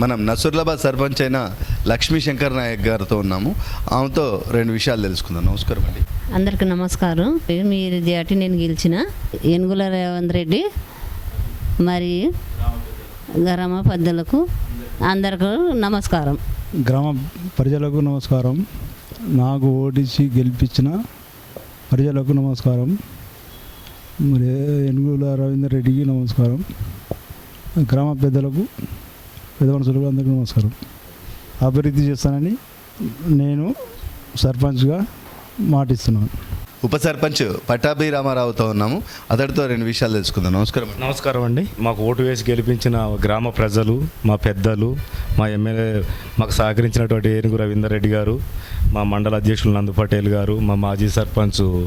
మనం నసరులాబాద్ సర్పంచ్ అయిన లక్ష్మీ శంకర్ నాయక్ గారితో ఉన్నాము. ఆమెతో రెండు విషయాలు తెలుసుకుందాం. నమస్కారం అండి. అందరికి నమస్కారం. మీరు జాటి నేను గెలిచిన ఏనుగుల రేవంత్ రెడ్డి మరి గ్రామ పెద్దలకు అందరికి నమస్కారం. గ్రామ ప్రజలకు నమస్కారం. నాకు ఓటించి గెలిపించిన ప్రజలకు నమస్కారం. మరి ఎనుగుల రవీందర్ రెడ్డికి నమస్కారం. గ్రామ పెద్దలకు పెద్ద మనుషులకు అందరికీ నమస్కారం. అభివృద్ధి చేస్తానని నేను సర్పంచ్గా మాటిస్తున్నాను. ఉప సర్పంచ్ పట్టాభి రామారావుతో ఉన్నాము. అతడితో రెండు విషయాలు తెలుసుకుందాం. నమస్కారం అండి. నమస్కారం అండి. మాకు ఓటు వేసి గెలిపించిన గ్రామ ప్రజలు మా పెద్దలు మా ఎమ్మెల్యే మాకు సహకరించినటువంటి ఏనుగు రవీందర్ రెడ్డి గారు మా మండల అధ్యక్షులు నందు పటేల్ గారు మా మాజీ సర్పంచ్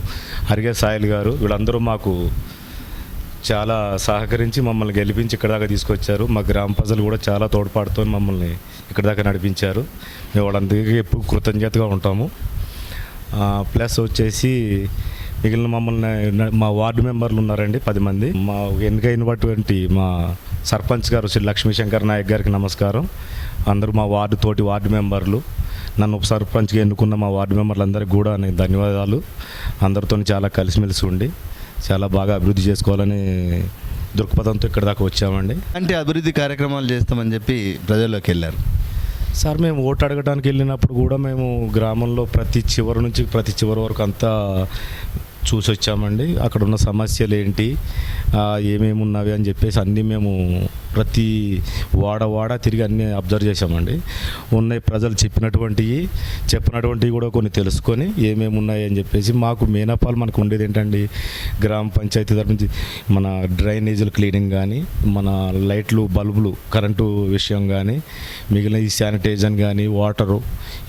అరిగే సాయిల్ గారు వీళ్ళందరూ మాకు చాలా సహకరించి మమ్మల్ని గెలిపించి ఇక్కడ దాకా తీసుకొచ్చారు. మా గ్రామ ప్రజలు కూడా చాలా తోడ్పాటుతో మమ్మల్ని ఇక్కడ దాకా నడిపించారు. మేము వాళ్ళందరికీ ఎప్పుడు కృతజ్ఞతగా ఉంటాము. ప్లస్ వచ్చేసి మిగిలిన మమ్మల్ని మా వార్డు మెంబర్లు ఉన్నారండి పది మంది. మా ఎన్నికైనటువంటి మా సర్పంచ్ గారు శ్రీ లక్ష్మీశంకర్ నాయక్ గారికి నమస్కారం. అందరూ మా వార్డు తోటి వార్డు మెంబర్లు. నన్ను ఉప సర్పంచ్గా ఎన్నుకున్న మా వార్డు మెంబర్లందరికీ కూడా నేను ధన్యవాదాలు. అందరితో చాలా కలిసిమెలిసి ఉండి చాలా బాగా అభివృద్ధి చేసుకోవాలని దృక్పథంతో ఇక్కడ దాకా వచ్చామండి. అంటే అభివృద్ధి కార్యక్రమాలు చేస్తామని చెప్పి ప్రజల్లోకి వెళ్ళారు. సార్ మేము ఓటు అడగడానికి వెళ్ళినప్పుడు కూడా మేము గ్రామంలో ప్రతి చివరి నుంచి ప్రతి చివరి వరకు అంతా చూసి వచ్చామండి అక్కడ ఉన్న సమస్యలు ఏంటి ఏమేమి ఉన్నవి అని చెప్పేసి అన్నీ మేము ప్రతి వాడ వాడ తిరిగి అన్నీ అబ్జర్వ్ చేసామండి ఉన్నాయి ప్రజలు చెప్పినటువంటివి చెప్పినటువంటివి కూడా కొన్ని తెలుసుకొని ఏమేమి ఉన్నాయి అని చెప్పేసి మాకు మేనపాలు మనకు ఉండేది ఏంటండి? గ్రామ పంచాయతీ తరపు నుంచి మన డ్రైనేజీలు క్లీనింగ్ కానీ మన లైట్లు బల్బులు కరెంటు విషయం కానీ మిగిలిన ఈ శానిటైజర్ కానీ వాటరు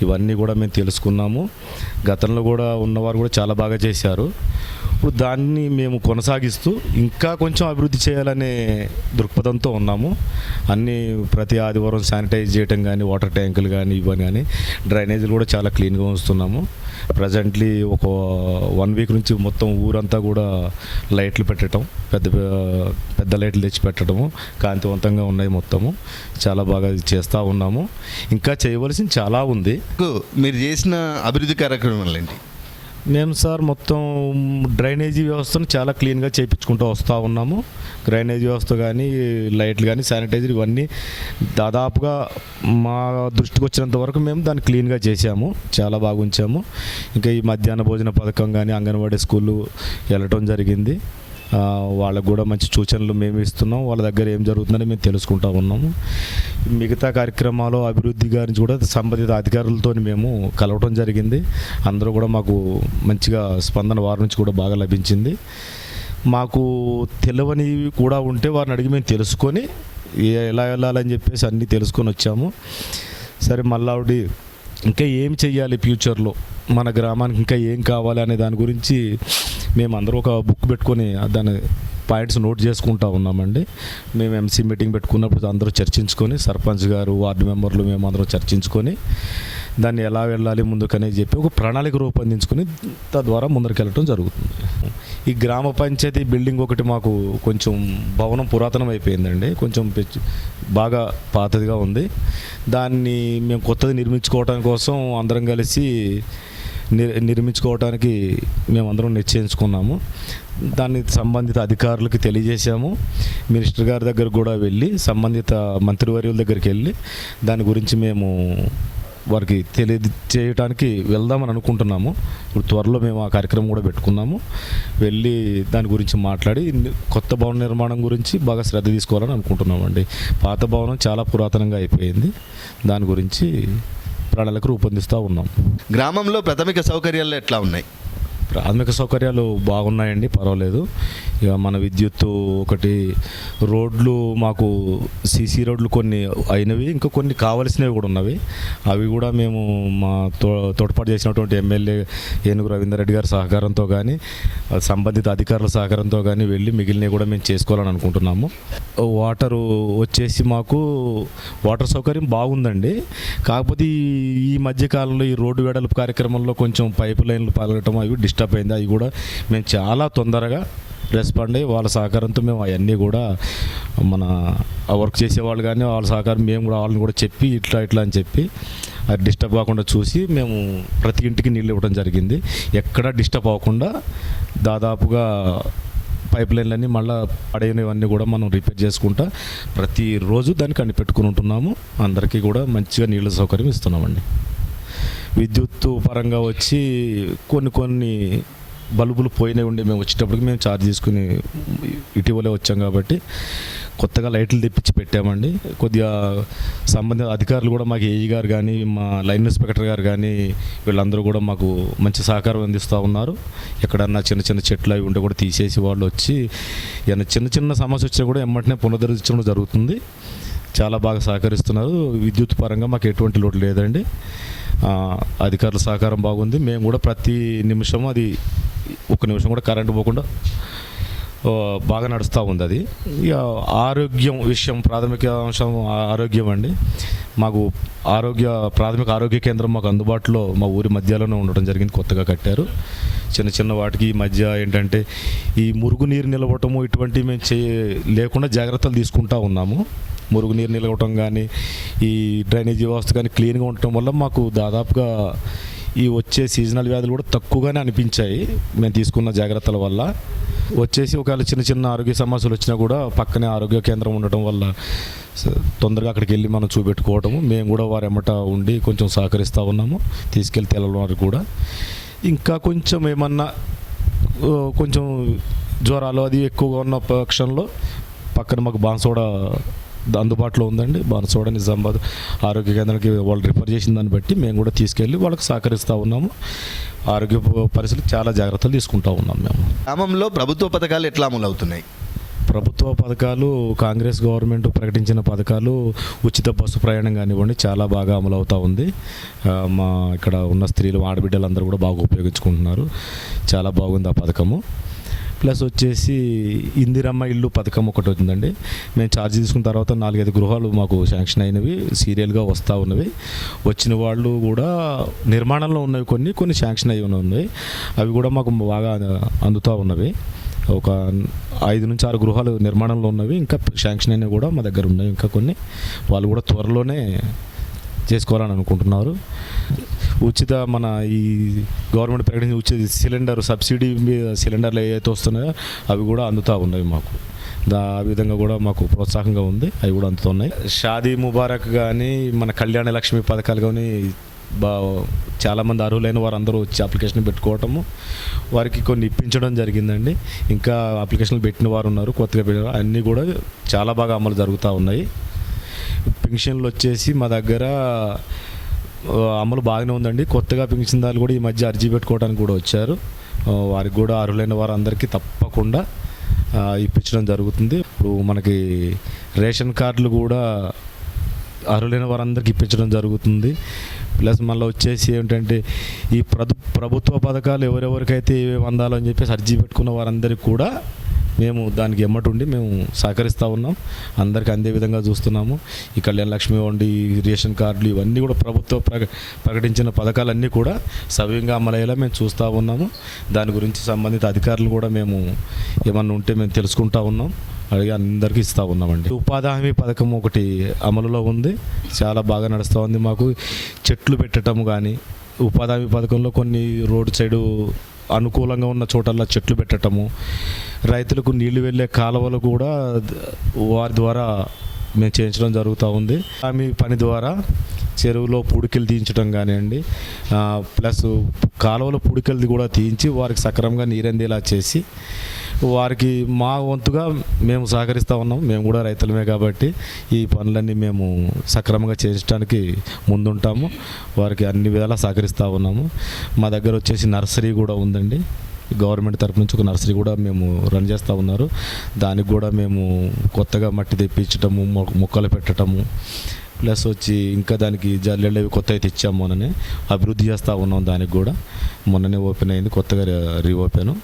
ఇవన్నీ కూడా మేము తెలుసుకున్నాము. గతంలో కూడా ఉన్నవారు కూడా చాలా బాగా చేశారు. ఇప్పుడు దాన్ని మేము కొనసాగిస్తూ ఇంకా కొంచెం అభివృద్ధి చేయాలనే దృక్పథంతో ఉన్నాము. అన్నీ ప్రతి ఆదివారం శానిటైజ్ చేయటం కానీ వాటర్ ట్యాంకులు కానీ ఇవన్నీ కానీ డ్రైనేజీలు కూడా చాలా క్లీన్గా ఉంచుతున్నాము. ప్రజెంట్లీ ఒక వన్ వీక్ నుంచి మొత్తం ఊరంతా కూడా లైట్లు పెట్టడం పెద్ద పెద్ద లైట్లు తెచ్చి పెట్టడము కాంతివంతంగా ఉన్నాయి మొత్తము. చాలా బాగా చేస్తూ ఉన్నాము. ఇంకా చేయవలసింది చాలా ఉంది. మీరు చేసిన అభివృద్ధి కార్యక్రమాలు ఏంటి? మేము సార్ మొత్తం డ్రైనేజీ వ్యవస్థను చాలా క్లీన్గా చేయించుకుంటూ వస్తూ ఉన్నాము. డ్రైనేజీ వ్యవస్థ కానీ లైట్లు కానీ శానిటైజర్ ఇవన్నీ దాదాపుగా మా దృష్టికి వచ్చినంత వరకు మేము దాన్ని క్లీన్గా చేసాము చాలా బాగా ఉంచాము. ఇంకా ఈ మధ్యాహ్న భోజన పథకం కానీ అంగన్వాడీ స్కూళ్ళు వెళ్ళటం జరిగింది. వాళ్ళకు కూడా మంచి సూచనలు మేము ఇస్తున్నాం. వాళ్ళ దగ్గర ఏం జరుగుతుందని మేము తెలుసుకుంటా ఉన్నాము. మిగతా కార్యక్రమాలు అభివృద్ధి గురించి కూడా సంబంధిత అధికారులతో మేము కలవటం జరిగింది. అందరూ కూడా మాకు మంచిగా స్పందన వారి నుంచి కూడా బాగా లభించింది. మాకు తెలియనివి కూడా ఉంటే వారిని అడిగి మేము తెలుసుకొని ఎలా వెళ్ళాలని చెప్పేసి అన్నీ తెలుసుకొని వచ్చాము. సరే మళ్ళావిడి ఇంకా ఏం చెయ్యాలి ఫ్యూచర్లో? మన గ్రామానికి ఇంకా ఏం కావాలి అనే దాని గురించి మేము అందరూ ఒక బుక్ పెట్టుకొని దాని పాయింట్స్ నోట్ చేసుకుంటా ఉన్నామండి. మేము ఎంసీ మీటింగ్ పెట్టుకున్నప్పుడు అందరూ చర్చించుకొని సర్పంచ్ గారు వార్డు మెంబర్లు మేము అందరూ చర్చించుకొని దాన్ని ఎలా వెళ్ళాలి ముందుకనే చెప్పి ఒక ప్రణాళిక రూపొందించుకుని తద్వారా ముందరికి వెళ్ళటం జరుగుతుంది. ఈ గ్రామ పంచాయతీ బిల్డింగ్ ఒకటి మాకు కొంచెం భవనం పురాతనం అయిపోయిందండి. కొంచెం బాగా పాతదిగా ఉంది. దాన్ని మేము కొత్తది నిర్మించుకోవడం కోసం అందరం కలిసి నిర్ నిర్మించుకోవడానికి మేమందరం నిశ్చయించుకున్నాము. దాన్ని సంబంధిత అధికారులకి తెలియజేశాము. మినిస్టర్ గారి దగ్గర కూడా వెళ్ళి సంబంధిత మంత్రివర్యుల దగ్గరికి వెళ్ళి దాని గురించి మేము వారికి తెలియజేయడానికి వెళ్దామని అనుకుంటున్నాము. ఇప్పుడు త్వరలో మేము ఆ కార్యక్రమం కూడా పెట్టుకున్నాము వెళ్ళి దాని గురించి మాట్లాడి కొత్త భవన నిర్మాణం గురించి బాగా శ్రద్ధ తీసుకోవాలని అనుకుంటున్నామండి. పాత భవనం చాలా పురాతనంగా అయిపోయింది. దాని గురించి ప్రణాళిక రూపొందిస్తూ ఉన్నాం. గ్రామంలో ప్రాథమిక సౌకర్యాలు ఎట్లా ఉన్నాయి? ప్రాథమిక సౌకర్యాలు బాగున్నాయండి పర్వాలేదు. ఇక మన విద్యుత్తు ఒకటి రోడ్లు మాకు సీసీ రోడ్లు కొన్ని అయినవి ఇంకా కొన్ని కావలసినవి కూడా ఉన్నవి. అవి కూడా మేము మా తో తోడ్పాటు చేసినటువంటి ఎమ్మెల్యే ఏనుగు రవీందర్ రెడ్డి గారి సహకారంతో కానీ సంబంధిత అధికారుల సహకారంతో కానీ వెళ్ళి మిగిలినవి కూడా మేము చేసుకోవాలని అనుకుంటున్నాము. వాటరు వచ్చేసి మాకు వాటర్ సౌకర్యం బాగుందండి. కాకపోతే ఈ- మధ్యకాలంలో మధ్య కాలంలో ఈ రోడ్డు వెడల్పు కార్యక్రమంలో కొంచెం పైప్ లైన్లు పగలటం అవి డిస్టర్బ్ అయింది. అవి కూడా మేము చాలా తొందరగా రెస్పాండ్ అయ్యి వాళ్ళ సహకారంతో మేము అవన్నీ కూడా మన వర్క్ చేసేవాళ్ళు కానీ వాళ్ళ సహకారం మేము కూడా వాళ్ళని కూడా చెప్పి ఇట్లా ఇట్లా అని చెప్పి అది డిస్టర్బ్ కాకుండా చూసి మేము ప్రతి ఇంటికి నీళ్ళు ఇవ్వడం జరిగింది. ఎక్కడ డిస్టర్బ్ అవ్వకుండా దాదాపుగా పైప్ లైన్లన్నీ మళ్ళీ పడైనవన్నీ కూడా మనం రిపేర్ చేసుకుంటా ప్రతిరోజు దాన్ని కనిపెట్టుకుని ఉంటున్నాము. అందరికీ కూడా మంచిగా నీళ్ళ సౌకర్యం ఇస్తున్నామండి. విద్యుత్ పరంగా వచ్చి కొన్ని కొన్ని బల్బులు పోయినవి ఉండి మేము వచ్చేటప్పటికి మేము ఛార్జ్ తీసుకుని ఇటీవలే వచ్చాం కాబట్టి కొత్తగా లైట్లు తెప్పించి పెట్టామండి. కొద్దిగా సంబంధిత అధికారులు కూడా మాకు ఏఈ గారు కానీ మా లైన్ ఇన్స్పెక్టర్ గారు కానీ వీళ్ళందరూ కూడా మాకు మంచి సహకారం అందిస్తూ ఉన్నారు. ఎక్కడన్నా చిన్న చిన్న చెట్లు అవి ఉంటే కూడా తీసేసి వాళ్ళు వచ్చి ఏమైనా చిన్న చిన్న సమస్య వచ్చినా కూడా ఎమ్మటనే పునరుద్ధరించడం జరుగుతుంది. చాలా బాగా సహకరిస్తున్నారు. విద్యుత్ పరంగా మాకు ఎటువంటి లోటు లేదండి. అధికారుల సహకారం బాగుంది. మేము కూడా ప్రతి నిమిషం అది ఒక నిమిషం కూడా కరెంటు పోకుండా బాగా నడుస్తూ ఉంది అది. ఇక ఆరోగ్యం విషయం ప్రాథమిక అంశం ఆరోగ్యం అండి. మాకు ఆరోగ్య ప్రాథమిక ఆరోగ్య కేంద్రం మాకు అందుబాటులో మా ఊరి మధ్యలోనే ఉండడం జరిగింది కొత్తగా కట్టారు. చిన్న చిన్న వాటికి ఈ మధ్య ఏంటంటే ఈ మురుగునీరు నిలవటము ఇటువంటివి మేము చే లేకుండా జాగ్రత్తలు తీసుకుంటా ఉన్నాము. మురుగునీరు నిలవటం కానీ ఈ డ్రైనేజీ వ్యవస్థ కానీ క్లీన్గా ఉండటం వల్ల మాకు దాదాపుగా ఈ వచ్చే సీజనల్ వ్యాధులు కూడా తక్కువగానే అనిపించాయి. మేము తీసుకున్న జాగ్రత్తల వల్ల. వచ్చేసి ఒకవేళ చిన్న చిన్న ఆరోగ్య సమస్యలు వచ్చినా కూడా పక్కనే ఆరోగ్య కేంద్రం ఉండటం వల్ల తొందరగా అక్కడికి వెళ్ళి మనం చూపెట్టుకోవటము. మేము కూడా వారి ఎమ్మట ఉండి కొంచెం సహకరిస్తూ ఉన్నాము. తీసుకెళ్తే తెలవడం కూడా. ఇంకా కొంచెం ఏమన్నా కొంచెం జ్వరాలు అది ఎక్కువగా ఉన్న పక్షంలో పక్కన మాకు బాన్సోడ అందుబాటులో ఉందండి. బాన్సోడ నిజామాబాద్ ఆరోగ్య కేంద్రానికి వాళ్ళు రిఫర్ చేసిన దాన్ని బట్టి మేము కూడా తీసుకెళ్ళి వాళ్ళకి సహకరిస్తూ ఉన్నాము. ఆరోగ్య పరిస్థితులు చాలా జాగ్రత్తలు తీసుకుంటా ఉన్నాం మేము. గ్రామంలో ప్రభుత్వ పథకాలు ఎట్లా అమలు అవుతున్నాయి ప్రభుత్వ పథకాలు కాంగ్రెస్ గవర్నమెంట్ ప్రకటించిన పథకాలు ఉచిత బస్సు ప్రయాణం కానివ్వండి చాలా బాగా అమలు అవుతూ ఉంది మా ఇక్కడ ఉన్న స్త్రీలు ఆడబిడ్డలు అందరూ కూడా బాగా ఉపయోగించుకుంటున్నారు. చాలా బాగుంది ఆ పథకము. ప్లస్ వచ్చేసి ఇందిరమ్మ ఇల్లు పథకం ఒకటి వచ్చిందండి. మేము ఛార్జ్ తీసుకున్న తర్వాత నాలుగైదు గృహాలు మాకు శాంక్షన్ అయినవి సీరియల్గా వస్తూ ఉన్నవి. వచ్చిన వాళ్ళు కూడా నిర్మాణంలో ఉన్నవి కొన్ని కొన్ని శాంక్షన్ అయి ఉన్నాయి అవి కూడా మాకు బాగా అందుతూ ఉన్నవి. ఒక ఐదు నుంచి ఆరు గృహాలు నిర్మాణంలో ఉన్నవి ఇంకా శాంక్షన్ అయినవి కూడా మా దగ్గర ఉన్నాయి ఇంకా కొన్ని. వాళ్ళు కూడా త్వరలోనే చేసుకోవాలని అనుకుంటున్నారు. ఉచిత మన ఈ గవర్నమెంట్ ప్రకటించిన ఉచిత సిలిండర్ సబ్సిడీ మీద సిలిండర్లు ఏవైతే వస్తున్నాయో అవి కూడా అందుతూ ఉన్నాయి మాకు. దా ఆ విధంగా కూడా మాకు ప్రోత్సాహంగా ఉంది. అవి కూడా అందుతున్నాయి షాదీ ముబారక్ కానీ మన కళ్యాణ లక్ష్మి పథకాలు కానీ బా చాలామంది అర్హులైన వారు అందరూ వచ్చి అప్లికేషన్ పెట్టుకోవటము వారికి కొన్ని ఇప్పించడం జరిగిందండి. ఇంకా అప్లికేషన్లు పెట్టిన వారు ఉన్నారు కొత్తగా పెట్టిన అన్నీ కూడా చాలా బాగా అమలు జరుగుతూ ఉన్నాయి. పెన్షన్లు వచ్చేసి మా దగ్గర అమలు బాగానే ఉందండి. కొత్తగా పెన్షన్దారులు కూడా ఈ మధ్య అర్జీ పెట్టుకోవడానికి కూడా వచ్చారు. వారికి కూడా అర్హులైన వారందరికీ తప్పకుండా ఇప్పించడం జరుగుతుంది. ఇప్పుడు మనకి రేషన్ కార్డులు కూడా అర్హులైన వారందరికీ ఇప్పించడం జరుగుతుంది. ప్లస్ మళ్ళీ వచ్చేసి ఏంటంటే ఈ ప్రభు ప్రభుత్వ పథకాలు ఎవరెవరికైతే ఏమేమి అందాలో అని చెప్పేసి అర్జీ పెట్టుకున్న వారందరికీ కూడా మేము దానికి ఎమ్మటుండి మేము సహకరిస్తూ ఉన్నాం. అందరికీ అందే విధంగా చూస్తున్నాము. ఈ కళ్యాణ లక్ష్మి వండి రేషన్ కార్డులు ఇవన్నీ కూడా ప్రభుత్వం ప్రక ప్రకటించిన పథకాలన్నీ కూడా సవ్యంగా అమలయ్యేలా మేము చూస్తూ ఉన్నాము. దాని గురించి సంబంధిత అధికారులు కూడా మేము ఏమన్నా ఉంటే మేము తెలుసుకుంటా ఉన్నాం. అడిగి అందరికీ ఇస్తూ ఉన్నామండి. ఉపాధి హామీ పథకం ఒకటి అమలులో ఉంది. చాలా బాగా నడుస్తూ ఉంది మాకు. చెట్లు పెట్టడం కానీ ఉపాధి హామీ పథకంలో కొన్ని రోడ్ సైడు అనుకూలంగా ఉన్న చోటల్లో చెట్లు పెట్టడము రైతులకు నీళ్ళు వెళ్ళే కాలువలు కూడా వారి ద్వారా మేము చేయించడం జరుగుతూ ఉంది. ఆమె పని ద్వారా చెరువులో పుడికలు తీయించడం కానివ్వండి ప్లస్ కాలువలో పూడికలు కూడా తీయించి వారికి సక్రమంగా నీరందేలా చేసి వారికి మా వంతుగా మేము సహకరిస్తూ ఉన్నాం. మేము కూడా రైతులమే కాబట్టి ఈ పనులన్నీ మేము సక్రమంగా చేయించడానికి ముందుంటాము. వారికి అన్ని విధాలా సహకరిస్తూ ఉన్నాము. మా దగ్గర వచ్చేసి నర్సరీ కూడా ఉందండి. గవర్నమెంట్ తరపు నుంచి ఒక నర్సరీ కూడా మేము రన్ చేస్తూ ఉన్నారు. దానికి కూడా మేము కొత్తగా మట్టి తెప్పించటము మొక్కలు పెట్టడము ప్లస్ వచ్చి ఇంకా దానికి జల్లెళ్ళు అవి కొత్తవి తెచ్చాము మొన్ననే. అభివృద్ధి చేస్తూ ఉన్నాం దానికి కూడా. మొన్ననే ఓపెన్ అయింది కొత్తగా రీఓపెన్.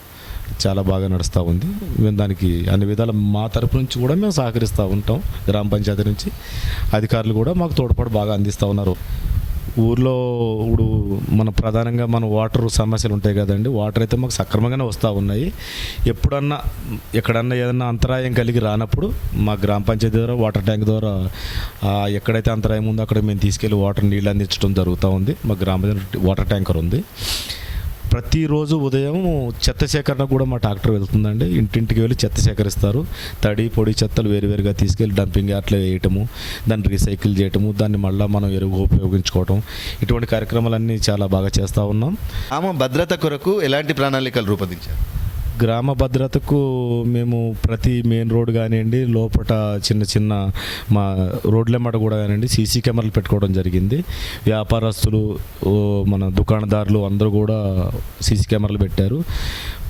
చాలా బాగా నడుస్తూ ఉంది. మేము దానికి అన్ని విధాల మా తరపు నుంచి కూడా మేము సహకరిస్తూ ఉంటాం గ్రామ పంచాయతీ నుంచి. అధికారులు కూడా మాకు తోడ్పాటు బాగా అందిస్తూ ఉన్నారు. ఊర్లో ఇప్పుడు మన ప్రధానంగా మన వాటర్ సమస్యలు ఉంటాయి కదండి వాటర్ అయితే మాకు సక్రమంగానే వస్తూ ఉన్నాయి. ఎప్పుడన్నా ఎక్కడన్నా ఏదన్నా అంతరాయం కలిగి రానప్పుడు మా గ్రామ పంచాయతీ ద్వారా వాటర్ ట్యాంక్ ద్వారా ఎక్కడైతే అంతరాయం ఉందో అక్కడ మేము తీసుకెళ్ళి వాటర్ నీళ్ళు అందించడం జరుగుతూ ఉంది. మా గ్రామ వాటర్ ట్యాంకర్ ఉంది. ప్రతిరోజు ఉదయం చెత్త సేకరణ కూడా మా ట్రాక్టర్ వెళ్తుందండి. ఇంటింటికి వెళ్ళి చెత్త సేకరిస్తారు. తడి పొడి చెత్తలు వేరువేరుగా తీసుకెళ్ళి డంపింగ్ అట్లా వేయటము దాన్ని రీసైకిల్ చేయటము దాన్ని మళ్ళీ మనం ఎరువు ఉపయోగించుకోవటం. ఇటువంటి కార్యక్రమాలన్నీ చాలా బాగా చేస్తూ ఉన్నాం. ఆమె భద్రత కొరకు ఎలాంటి ప్రణాళికలు రూపొందించారు? గ్రామ భద్రతకు మేము ప్రతి మెయిన్ రోడ్ కానివ్వండి లోపల చిన్న చిన్న మా రోడ్లెమ్మట కూడా కానివ్వండి సీసీ కెమెరాలు పెట్టుకోవడం జరిగింది. వ్యాపారస్తులు మన దుకాణదారులు అందరూ కూడా సీసీ కెమెరాలు పెట్టారు.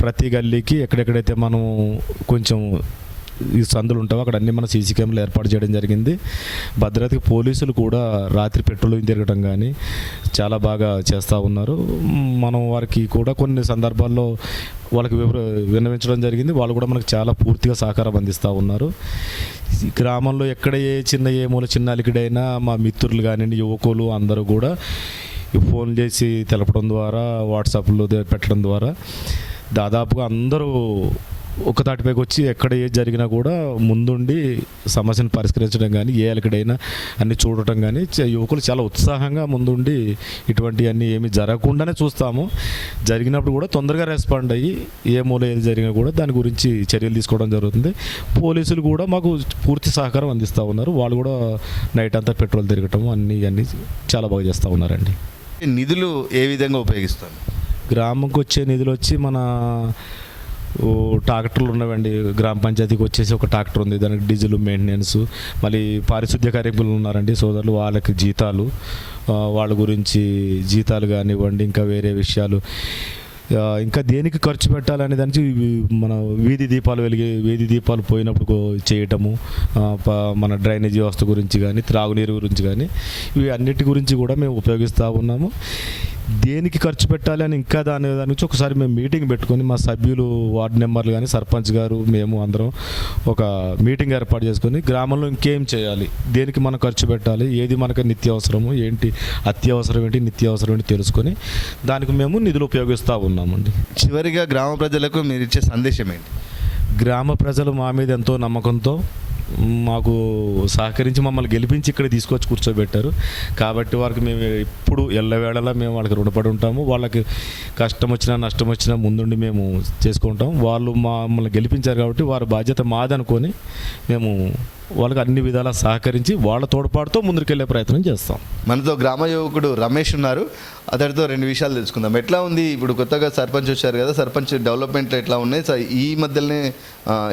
ప్రతి గల్లీకి ఎక్కడెక్కడైతే మనం కొంచెం ఈ సందులు ఉంటావో? అక్కడ అన్ని మన సీసీ కెమెరాలు ఏర్పాటు చేయడం జరిగింది. భద్రతకి పోలీసులు కూడా రాత్రి పెట్రోలింగ్ తిరగడం కానీ చాలా బాగా చేస్తూ ఉన్నారు. మనం వారికి కూడా కొన్ని సందర్భాల్లో వాళ్ళకి వివర విన్నవించడం జరిగింది. వాళ్ళు కూడా మనకు చాలా పూర్తిగా సహకారం అందిస్తూ ఉన్నారు. గ్రామంలో ఎక్కడ ఏ చిన్న ఏ మూల చిన్న అలికిడైనా మా మిత్రులు కానివ్వండి యువకులు అందరూ కూడా ఫోన్ చేసి తెలపడం ద్వారా వాట్సాప్లో పెట్టడం ద్వారా దాదాపుగా అందరూ ఒక తాటిపైకి వచ్చి ఎక్కడ ఏది జరిగినా కూడా ముందుండి సమస్యను పరిష్కరించడం కానీ ఏ అలికడైనా అన్ని చూడటం కానీ యువకులు చాలా ఉత్సాహంగా ముందుండి ఇటువంటివన్నీ ఏమి జరగకుండానే చూస్తాము. జరిగినప్పుడు కూడా తొందరగా రెస్పాండ్ అయ్యి ఏ మూల ఏది జరిగినా కూడా దాని గురించి చర్యలు తీసుకోవడం జరుగుతుంది. పోలీసులు కూడా మాకు పూర్తి సహకారం అందిస్తూ ఉన్నారు. వాళ్ళు కూడా నైట్ అంతా పెట్రోల్ తిరగటం అన్నీ అన్నీ చాలా బాగా చేస్తూ ఉన్నారండి. నిధులు ఏ విధంగా ఉపయోగిస్తారు? గ్రామంకి వచ్చే నిధులు వచ్చి మన ట్రాక్టర్లు ఉన్నవండి. గ్రామ పంచాయతీకి వచ్చేసి ఒక ట్రాక్టర్ ఉంది. దానికి డీజిల్ మెయింటెనెన్స్ మళ్ళీ పారిశుద్ధ్య కార్యక్రమాలు ఉన్నారండి సోదరులు. వాళ్ళకి జీతాలు వాళ్ళ గురించి జీతాలు కానివ్వండి ఇంకా వేరే విషయాలు. ఇంకా దేనికి ఖర్చు పెట్టాలనే దానికి మన వీధి దీపాలు వెలిగి వీధి దీపాలు పోయినప్పుడు చేయటము ప- మన డ్రైనేజ్ వ్యవస్థ గురించి కానీ త్రాగునీరు గురించి కానీ ఇవి అన్నిటి గురించి కూడా మేము ఉపయోగిస్తూ ఉన్నాము. దేనికి ఖర్చు పెట్టాలి అని ఇంకా దాని దాని గురించి ఒకసారి మేము మీటింగ్ పెట్టుకొని మా సభ్యులు వార్డు మెంబర్లు కానీ సర్పంచ్ గారు మేము అందరం ఒక మీటింగ్ ఏర్పాటు చేసుకొని గ్రామంలో ఇంకేం చేయాలి? దేనికి మనం ఖర్చు పెట్టాలి? ఏది మనకు నిత్యావసరము? ఏంటి అత్యవసరం ఏంటి? నిత్యావసరం ఏంటి? తెలుసుకొని దానికి మేము నిధులు ఉపయోగిస్తూ ఉన్నామండి. చివరిగా గ్రామ ప్రజలకు మీరు ఇచ్చే సందేశం ఏంటి? గ్రామ ప్రజలు మా మీద ఎంతో నమ్మకంతో మాకు సహకరించి మమ్మల్ని గెలిపించి ఇక్కడ తీసుకొచ్చి కూర్చోబెట్టారు. కాబట్టి వారికి మేము ఎప్పుడు ఎల్లవేళలా మేము వాళ్ళకి రుణపడి ఉంటాము. వాళ్ళకి కష్టం వచ్చినా నష్టం వచ్చినా ముందుండి మేము చేసుకుంటాం. వాళ్ళు మమ్మల్ని గెలిపించారు కాబట్టి వారి బాధ్యత మాదనుకొని మేము వాళ్ళకి అన్ని విధాలా సహకరించి వాళ్ళ తోడ్పాటుతో ముందుకెళ్ళే ప్రయత్నం చేస్తాం. మనతో గ్రామ యువకుడు రమేష్ ఉన్నారు. అతడితో రెండు విషయాలు తెలుసుకుందాం. ఎట్లా ఉంది? ఇప్పుడు కొత్తగా సర్పంచ్ వచ్చారు కదా సర్పంచ్ డెవలప్మెంట్ ఎట్లా ఉన్నాయి? ఈ మధ్యలోనే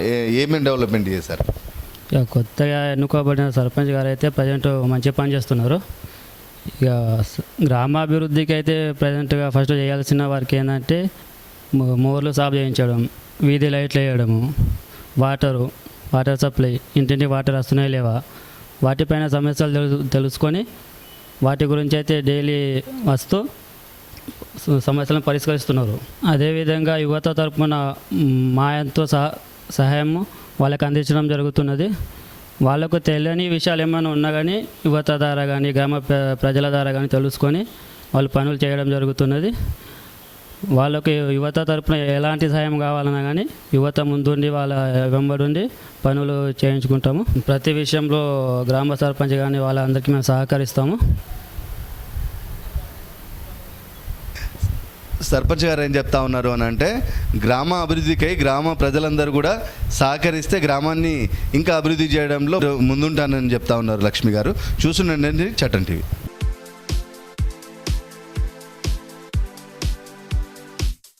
ఏ- ఏమేమి డెవలప్మెంట్ చేశారు? ఇక కొత్తగా ఎన్నుకోబడిన సర్పంచ్ గారు అయితే ప్రజెంట్ మంచి పని చేస్తున్నారు. ఇక గ్రామాభివృద్ధికి అయితే ప్రజెంట్గా ఫస్ట్ చేయాల్సిన వారికి ఏంటంటే మోర్లు సాఫ్ చేయించడం వీధి లైట్లు వేయడము వాటరు వాటర్ సప్లై ఇంటింటి వాటర్ వస్తున్నాయి లేవా? వాటిపైన సమస్యలు తెలు తెలుసుకొని వాటి గురించి అయితే డైలీ వస్తూ సమస్యలను పరిష్కరిస్తున్నారు. అదేవిధంగా యువత తరపున మాయంతో మా ఎంతో సహ వాళ్ళకి అందించడం జరుగుతున్నది. వాళ్ళకు తెలియని విషయాలు ఏమైనా ఉన్నా కానీ యువత ద్వారా కానీ గ్రామ ప్ర- ప్రజల ద్వారా కానీ తెలుసుకొని వాళ్ళు పనులు చేయడం జరుగుతున్నది. వాళ్ళకి యువత తరపున ఎలాంటి సహాయం కావాలన్నా కానీ యువత ముందుండి వాళ్ళ వెంబడుండి పనులు చేయించుకుంటాము. ప్రతి విషయంలో గ్రామ సర్పంచ్ కానీ వాళ్ళందరికీ మేము సహకరిస్తాము. సర్పంచ్ గారు ఏం చెప్తా ఉన్నారు అని అంటే గ్రామ అభివృద్ధికై గ్రామ ప్రజలందరూ కూడా సహకరిస్తే గ్రామాన్ని ఇంకా అభివృద్ధి చేయడంలో ముందుంటానని చెప్తా ఉన్నారు లక్ష్మి గారు. చూస్తుండండి చట్టం టీవీ.